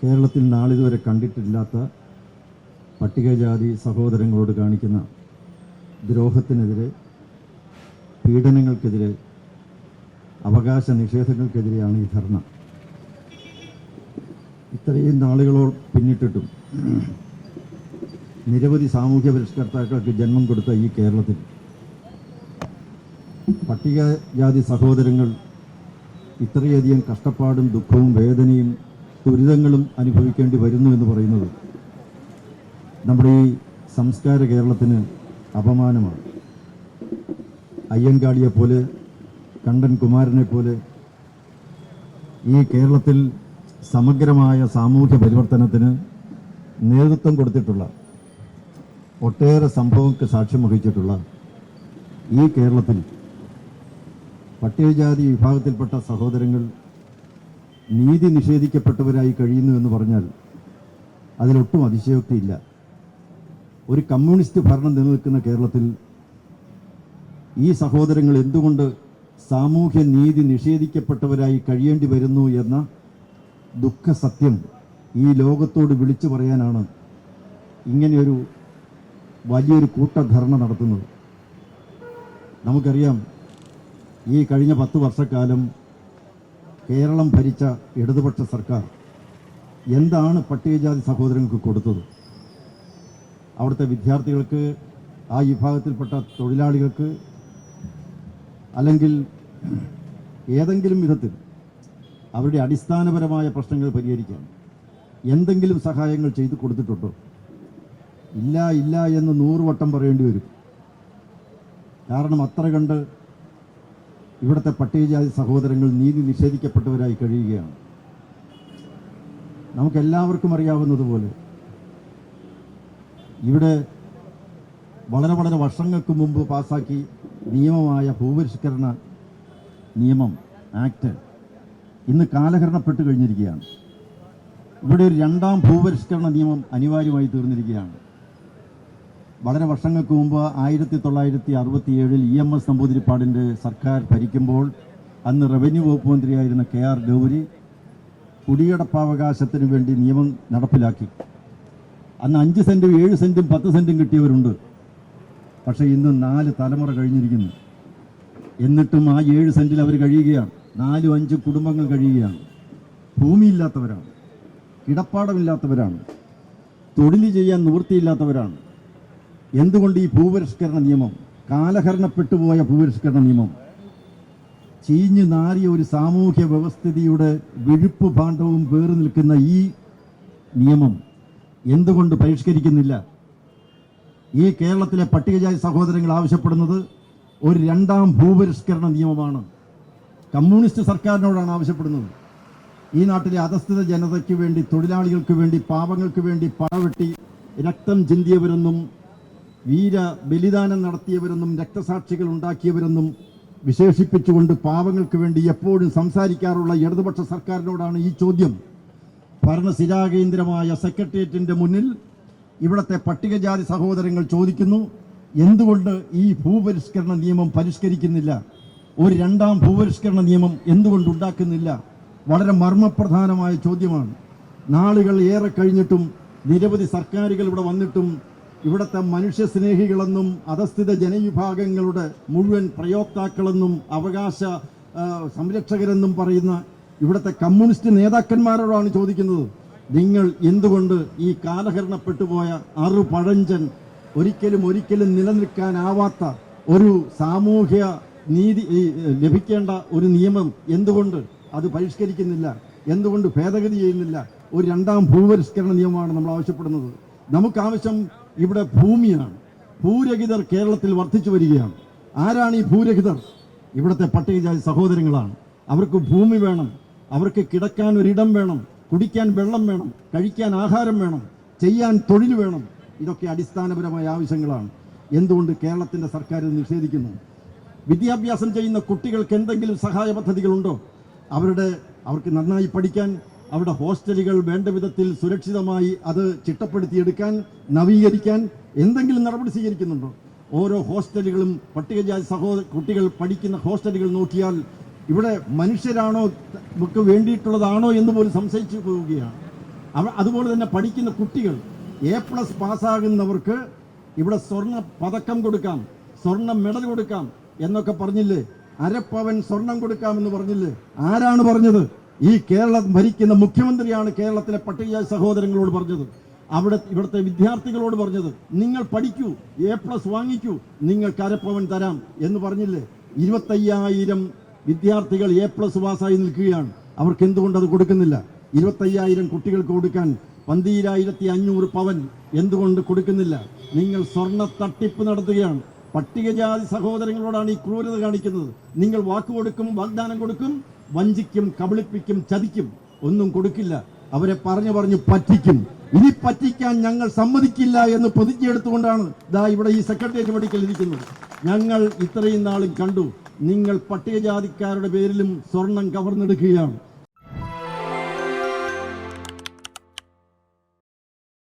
കേരളത്തിൽ നാളിതുവരെ കണ്ടിട്ടില്ലാത്ത പട്ടികജാതി സഹോദരങ്ങളോട് കാണിക്കുന്ന ദ്രോഹത്തിനെതിരെ പീഡനങ്ങൾക്കെതിരെ അവകാശ നിഷേധങ്ങൾക്കെതിരെയാണ് ഈ ധർണ. ഇത്രയും നാളുകളോ പിന്നിട്ടിട്ടും നിരവധി സാമൂഹ്യ പരിഷ്കർത്താക്കൾക്ക് ജന്മം കൊടുത്ത ഈ കേരളത്തിൽ പട്ടികജാതി സഹോദരങ്ങൾ ഇത്രയധികം കഷ്ടപ്പാടും ദുഃഖവും വേദനയും ദുരിതങ്ങളും അനുഭവിക്കേണ്ടി വരുന്നു എന്ന് പറയുന്നത് നമ്മുടെ ഈ സംസ്കാര കേരളത്തിന് അപമാനമാണ്. അയ്യങ്കാളിയെ പോലെ കണ്ടൻ കുമാരനെ പോലെ ഈ കേരളത്തിൽ സമഗ്രമായ സാമൂഹ്യ പരിവർത്തനത്തിന് നേതൃത്വം കൊടുത്തിട്ടുള്ള ഒട്ടേറെ സംഭവങ്ങൾക്ക് സാക്ഷ്യം വഹിച്ചിട്ടുള്ള ഈ കേരളത്തിൽ പട്ടികജാതി വിഭാഗത്തിൽപ്പെട്ട സഹോദരങ്ങൾ നീതി നിഷേധിക്കപ്പെട്ടവരായി കഴിയുന്നു എന്ന് പറഞ്ഞാൽ അതിലൊട്ടും അതിശയോക്തിയില്ല. ഒരു കമ്മ്യൂണിസ്റ്റ് ഭരണം നിലനിൽക്കുന്ന കേരളത്തിൽ ഈ സഹോദരങ്ങൾ എന്തുകൊണ്ട് സാമൂഹ്യ നീതി നിഷേധിക്കപ്പെട്ടവരായി കഴിയേണ്ടി വരുന്നു എന്ന ദുഃഖസത്യം ഈ ലോകത്തോട് വിളിച്ചു പറയാനാണ് ഇങ്ങനെയൊരു വലിയൊരു കൂട്ടധർണ നടത്തുന്നത്. നമുക്കറിയാം ഈ കഴിഞ്ഞ പത്ത് വർഷക്കാലം കേരളം ഭരിച്ച ഇടതുപക്ഷ സർക്കാർ എന്താണ് പട്ടികജാതി സഹോദരങ്ങൾക്ക് കൊടുത്തത്? അവിടുത്തെ വിദ്യാർത്ഥികൾക്ക് ആ വിഭാഗത്തിൽപ്പെട്ട തൊഴിലാളികൾക്ക് അല്ലെങ്കിൽ ഏതെങ്കിലും വിധത്തിൽ അവരുടെ അടിസ്ഥാനപരമായ പ്രശ്നങ്ങൾ പരിഹരിക്കാൻ എന്തെങ്കിലും സഹായങ്ങൾ ചെയ്തു കൊടുത്തിട്ടുണ്ടോ? ഇല്ല ഇല്ല എന്ന് നൂറ് വട്ടം പറയേണ്ടി വരും. കാരണം അത്ര കണ്ട് ഇവിടുത്തെ പട്ടികജാതി സഹോദരങ്ങൾ നീതി നിഷേധിക്കപ്പെട്ടവരായി കഴിയുകയാണ്. നമുക്കെല്ലാവർക്കും അറിയാവുന്നതുപോലെ ഇവിടെ വളരെ വളരെ വർഷങ്ങൾക്ക് മുമ്പ് പാസാക്കി നിയമമായ ഭൂപരിഷ്കരണ നിയമം ആക്ട് ഇന്ന് കാലഹരണപ്പെട്ട് കഴിഞ്ഞിരിക്കുകയാണ്. ഇവിടെ ഒരു രണ്ടാം ഭൂപരിഷ്കരണ നിയമം അനിവാര്യമായി തീർന്നിരിക്കുകയാണ്. വളരെ വർഷങ്ങൾക്ക് മുമ്പ് ആയിരത്തി തൊള്ളായിരത്തി അറുപത്തി ഏഴിൽ ഇ എം എസ് നമ്പൂതിരിപ്പാടിന്റെ സർക്കാർ ഭരിക്കുമ്പോൾ അന്ന് റവന്യൂ വകുപ്പ് മന്ത്രിയായിരുന്ന കെ ആർ ഗൗരി കുടിയടപ്പാവകാശത്തിന് വേണ്ടി നിയമം നടപ്പിലാക്കി. അന്ന് അഞ്ച് സെന്റും ഏഴ് സെന്റും പത്ത് സെന്റും കിട്ടിയവരുണ്ട്. പക്ഷേ ഇന്ന് നാല് തലമുറ കഴിഞ്ഞിരിക്കുന്നു. എന്നിട്ടും ആ ഏഴ് സെന്റിൽ അവർ കഴിയുകയാണ്. നാലും അഞ്ച് കുടുംബങ്ങൾ കഴിയുകയാണ്. ഭൂമിയില്ലാത്തവരാണ്. കിടപ്പാടമില്ലാത്തവരാണ്. തൊഴിൽ ചെയ്യാൻ നിവൃത്തിയില്ലാത്തവരാണ്. എന്തുകൊണ്ട് ഈ ഭൂപരിഷ്കരണ നിയമം കാലഹരണപ്പെട്ടുപോയ ഭൂപരിഷ്കരണ നിയമം ചീഞ്ഞു നാറിയ ഒരു സാമൂഹ്യ വ്യവസ്ഥിതിയുടെ വിഴുപ്പ് ഭാണ്ഡവും വേറി നിൽക്കുന്ന ഈ നിയമം എന്തുകൊണ്ട് പരിഷ്കരിക്കുന്നില്ല? ഈ കേരളത്തിലെ പട്ടികജാതി സഹോദരങ്ങൾ ആവശ്യപ്പെടുന്നത് ഒരു രണ്ടാം ഭൂപരിഷ്കരണ നിയമമാണ്. കമ്മ്യൂണിസ്റ്റ് സർക്കാരിനോടാണ് ആവശ്യപ്പെടുന്നത്. ഈ നാട്ടിലെ അധസ്ഥിത ജനതയ്ക്ക് വേണ്ടി തൊഴിലാളികൾക്ക് വേണ്ടി പാവങ്ങൾക്ക് വേണ്ടി പണവെട്ടി രക്തം ചിന്തിയവരെന്നും വീര ബലിദാനം നടത്തിയവരെന്നും രക്തസാക്ഷികൾ ഉണ്ടാക്കിയവരെന്നും വിശേഷിപ്പിച്ചുകൊണ്ട് പാവങ്ങൾക്ക് വേണ്ടി എപ്പോഴും സംസാരിക്കാറുള്ള ഇടതുപക്ഷ സർക്കാരിനോടാണ് ഈ ചോദ്യം. ഭരണസിരാകേന്ദ്രമായ സെക്രട്ടേറിയറ്റിന്റെ മുന്നിൽ ഇവിടത്തെ പട്ടികജാതി സഹോദരങ്ങൾ ചോദിക്കുന്നു എന്തുകൊണ്ട് ഈ ഭൂപരിഷ്കരണ നിയമം പരിഷ്കരിക്കുന്നില്ല? ഒരു രണ്ടാം ഭൂപരിഷ്കരണ നിയമം എന്തുകൊണ്ട് ഉണ്ടാക്കുന്നില്ല? വളരെ മർമ്മപ്രധാനമായ ചോദ്യമാണ്. നാളുകൾ ഏറെ കഴിഞ്ഞിട്ടും നിരവധി സർക്കാരുകൾ ഇവിടെ വന്നിട്ടും ഇവിടുത്തെ മനുഷ്യസ്നേഹികളെന്നും അധസ്ഥിത ജനവിഭാഗങ്ങളുടെ മുഴുവൻ പ്രയോക്താക്കളെന്നും അവകാശ സംരക്ഷകരെന്നും പറയുന്ന ഇവിടുത്തെ കമ്മ്യൂണിസ്റ്റ് നേതാക്കന്മാരോടാണ് ചോദിക്കുന്നത്. നിങ്ങൾ എന്തുകൊണ്ട് ഈ കാലഹരണപ്പെട്ടുപോയ അറു പഴഞ്ചൻ ഒരിക്കലും ഒരിക്കലും നിലനിൽക്കാനാവാത്ത ഒരു സാമൂഹ്യ നീതി ലഭിക്കേണ്ട ഒരു നിയമം എന്തുകൊണ്ട് അത് പരിഷ്കരിക്കുന്നില്ല? എന്തുകൊണ്ട് ഭേദഗതി ചെയ്യുന്നില്ല? ഒരു രണ്ടാം ഭൂപരിഷ്കരണ നിയമമാണ് നമ്മൾ ആവശ്യപ്പെടുന്നത്. നമുക്ക് ആവശ്യം ഇവിടെ ഭൂമിയാണ്. ഭൂരഹിതർ കേരളത്തിൽ വർദ്ധിച്ചു വരികയാണ്. ആരാണ് ഈ ഭൂരഹിതർ? ഇവിടുത്തെ പട്ടികജാതി സഹോദരങ്ങളാണ്. അവർക്ക് ഭൂമി വേണം. അവർക്ക് കിടക്കാൻ ഒരിടം വേണം. കുടിക്കാൻ വെള്ളം വേണം. കഴിക്കാൻ ആഹാരം വേണം. ചെയ്യാൻ തൊഴിൽ വേണം. ഇതൊക്കെ അടിസ്ഥാനപരമായ ആവശ്യങ്ങളാണ്. എന്തുകൊണ്ട് കേരളത്തിന്റെ സർക്കാർ ഇത് നിഷേധിക്കുന്നു? വിദ്യാഭ്യാസം ചെയ്യുന്ന കുട്ടികൾക്ക് എന്തെങ്കിലും സഹായ പദ്ധതികളുണ്ടോ? അവരുടെ അവർക്ക് നന്നായി പഠിക്കാൻ അവരുടെ ഹോസ്റ്റലുകൾ വേണ്ട വിധത്തിൽ സുരക്ഷിതമായി അത് ചിട്ടപ്പെടുത്തിയെടുക്കാൻ നവീകരിക്കാൻ എന്തെങ്കിലും നടപടി സ്വീകരിക്കുന്നുണ്ടോ? ഓരോ ഹോസ്റ്റലുകളും പട്ടികജാതി സഹോദര കുട്ടികൾ പഠിക്കുന്ന ഹോസ്റ്റലുകൾ നോക്കിയാൽ ഇവിടെ മനുഷ്യരാണോ നമുക്ക് വേണ്ടിയിട്ടുള്ളതാണോ എന്ന് പോലും സംശയിച്ചു പോവുകയാണ്. അതുപോലെ തന്നെ പഠിക്കുന്ന കുട്ടികൾ എ പ്ലസ് പാസ്സാകുന്നവർക്ക് ഇവിടെ സ്വർണ പതക്കം കൊടുക്കാം സ്വർണ മെഡൽ കൊടുക്കാം എന്നൊക്കെ പറഞ്ഞില്ലേ? അരപ്പവൻ സ്വർണം കൊടുക്കാമെന്ന് പറഞ്ഞില്ലേ? ആരാണ് പറഞ്ഞത്? ഈ കേരളം ഭരിക്കുന്ന മുഖ്യമന്ത്രിയാണ് കേരളത്തിലെ പട്ടികജാതി സഹോദരങ്ങളോട് പറഞ്ഞത്. അവിടെ ഇവിടുത്തെ വിദ്യാർത്ഥികളോട് പറഞ്ഞത് നിങ്ങൾ പഠിക്കൂ എ പ്ലസ് വാങ്ങിക്കൂ നിങ്ങൾക്ക് അരപ്പവൻ തരാം എന്ന് പറഞ്ഞില്ലേ? ഇരുപത്തയ്യായിരം വിദ്യാർത്ഥികൾ എ പ്ലസ് പാസ്സായി നിൽക്കുകയാണ്. അവർക്ക് എന്തുകൊണ്ട് അത് കൊടുക്കുന്നില്ല? ഇരുപത്തയ്യായിരം കുട്ടികൾക്ക് കൊടുക്കാൻ പന്തിരായിരത്തി അഞ്ഞൂറ് പവൻ എന്തുകൊണ്ട് കൊടുക്കുന്നില്ല? നിങ്ങൾ സ്വർണ തട്ടിപ്പ് നടത്തുകയാണ്. പട്ടികജാതി സഹോദരങ്ങളോടാണ് ഈ ക്രൂരത കാണിക്കുന്നത്. നിങ്ങൾ വാക്ക് കൊടുക്കും വാഗ്ദാനം കൊടുക്കും വഞ്ചിക്കും കബളിപ്പിക്കും ചതിക്കും ഒന്നും കൊടുക്കില്ല. അവരെ പറഞ്ഞു പറഞ്ഞു പറ്റിക്കും. ഇനി പറ്റിക്കാൻ ഞങ്ങൾ സമ്മതിക്കില്ല എന്ന് പ്രതിജ്ഞ എടുത്തുകൊണ്ടാണ് ദാ ഇവിടെ ഈ സെക്രട്ടേറിയറ്റ് പഠിക്കൽ ഇരിക്കുന്നത്. ഞങ്ങൾ ഇത്രയും നാളും കണ്ടു. നിങ്ങൾ പട്ടികജാതിക്കാരുടെ പേരിലും സ്വർണം കവർന്നെടുക്കുകയാണ്.